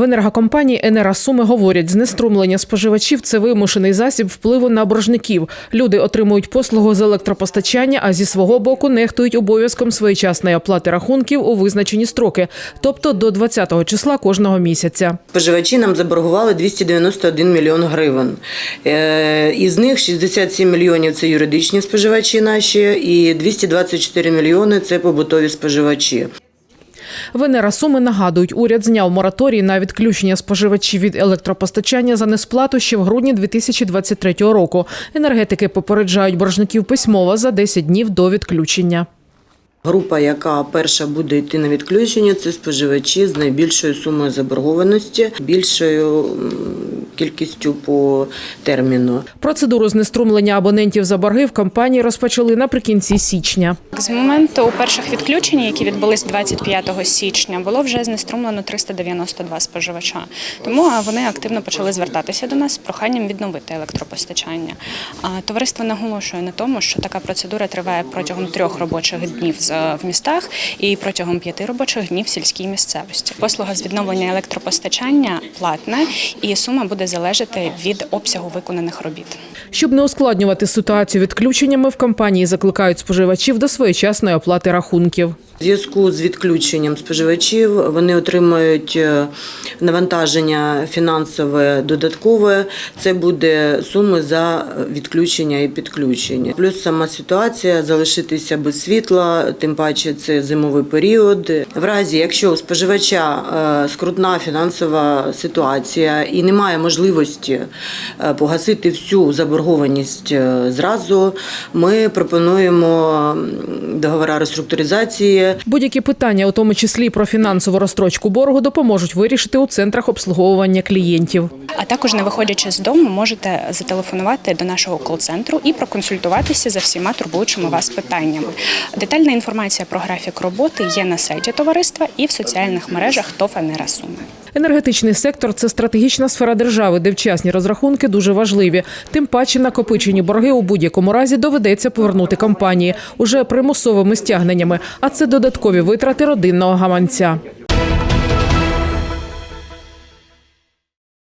В енергокомпанії «Енера Суми» говорять, знеструмлення споживачів це вимушений засіб впливу на боржників. Люди отримують послугу з електропостачання, а зі свого боку нехтують обов'язком своєчасної оплати рахунків у визначені строки, тобто до 20-го числа кожного місяця. Споживачі нам заборгували 291 мільйон гривень. Е, Із них 67 мільйонів це юридичні споживачі наші, і 224 мільйони це побутові споживачі. В «Енера Суми» нагадують, уряд зняв мораторій на відключення споживачів від електропостачання за несплату ще в грудні 2023 року. Енергетики попереджають боржників письмово за 10 днів до відключення. Група, яка перша буде йти на відключення, це споживачі з найбільшою сумою заборгованості, більшою кількістю по терміну. Процедуру знеструмлення абонентів за борги в компанії розпочали наприкінці січня. З моменту перших відключень, які відбулись 25 січня, було вже знеструмлено 392 споживача. Тому вони активно почали звертатися до нас з проханням відновити електропостачання. Товариство наголошує на тому, що така процедура триває протягом трьох робочих днів з- в містах і протягом п'яти робочих днів в сільській місцевості. Послуга з відновлення електропостачання платна, і сума буде залежати від обсягу виконаних робіт. Щоб не ускладнювати ситуацію відключеннями, в компанії закликають споживачів до своєчасної оплати рахунків. Зв'язку з відключенням споживачів вони отримають е, навантаження фінансове додаткове. Це буде суми за відключення і підключення. Плюс сама ситуація залишитися без світла, тим паче це зимовий період. В разі, якщо у споживача е, скрутна фінансова ситуація і немає можливості е, погасити всю заборгованість зразу, ми пропонуємо договори реструктуризації. Будь-які питання, у тому числі про фінансову розстрочку боргу, допоможуть вирішити у центрах обслуговування клієнтів. А також, не виходячи з дому, можете зателефонувати до нашого кол-центру і проконсультуватися за всіма турбуючими вас питаннями. Детальна інформація про графік роботи є на сайті товариства і в соціальних мережах ТОВ «Енера Суми». Енергетичний сектор це стратегічна сфера держави, де вчасні розрахунки дуже важливі. Тим паче накопичені борги у будь-якому разі доведеться повернути компанії уже примусовими стягненнями, а це додаткові витрати родинного гаманця.